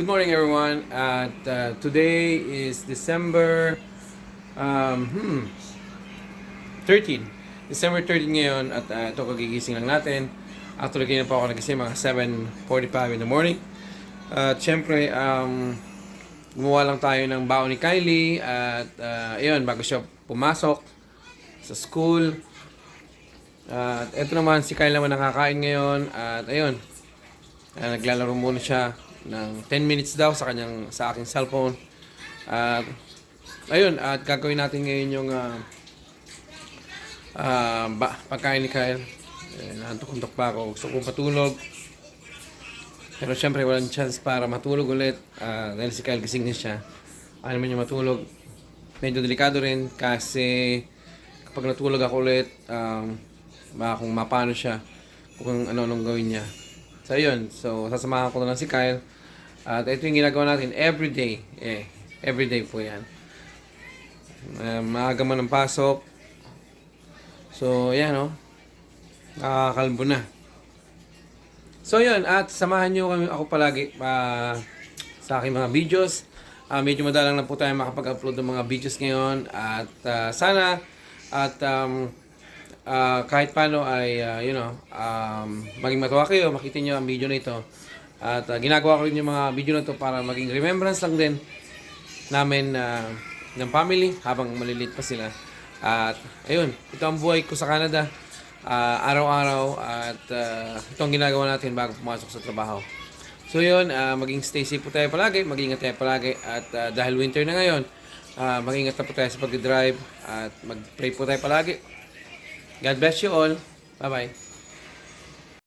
Good morning everyone. At uh, today is December um, hmm, 13. December 13 ngayon at uh, ito kagigising lang natin. Actually, kanina pa ako nagising mga 7.45 in the morning. At syempre, um, gumawa lang tayo ng baon ni Kylie at uh, ayun, bago siya pumasok sa school. At eto naman, si Kyle naman nakakain ngayon at ayun, Ah, naglalaro muna siya ng 10 minutes daw sa kanyang sa aking cellphone. At ayun, at gagawin natin ngayon yung ah ah, ba, pagkain ni Kyle. Eh, Naantok-antok pa ako. Gusto kong patulog. Pero syempre walang chance para matulog ulit ah, dahil si Kyle gising na siya. Ano naman yung matulog. Medyo delikado rin kasi kapag natulog ako ulit, um, baka kung mapano siya, kung ano-anong gawin niya. So, yun. So, sasamahan ko na lang si Kyle. At ito yung ginagawa natin everyday. Eh, everyday po yan. Uh, maaga man ang pasok. So, yan o. Nakakalbo na. So, yun. At samahan nyo kami ako palagi ah, sa aking mga videos. Ah, medyo madalang na po tayo makapag-upload ng mga videos ngayon. At ah, sana at um, ah, kahit paano ay, ah, you know, um, maging matuwa kayo, makita nyo ang video na ito. At ah, ginagawa ko rin yung mga video na ito para maging remembrance lang din namin ah, ng family habang maliliit pa sila. At ayun, ito ang buhay ko sa Canada. Ah, araw-araw at ah, ito ginagawa natin bago pumasok sa trabaho. So yun, ah, maging stay safe po tayo palagi, mag-ingat tayo palagi at ah, dahil winter na ngayon, ah, mag-ingat na po tayo sa pag-drive at mag-pray po tayo palagi. God bless you all. Bye-bye.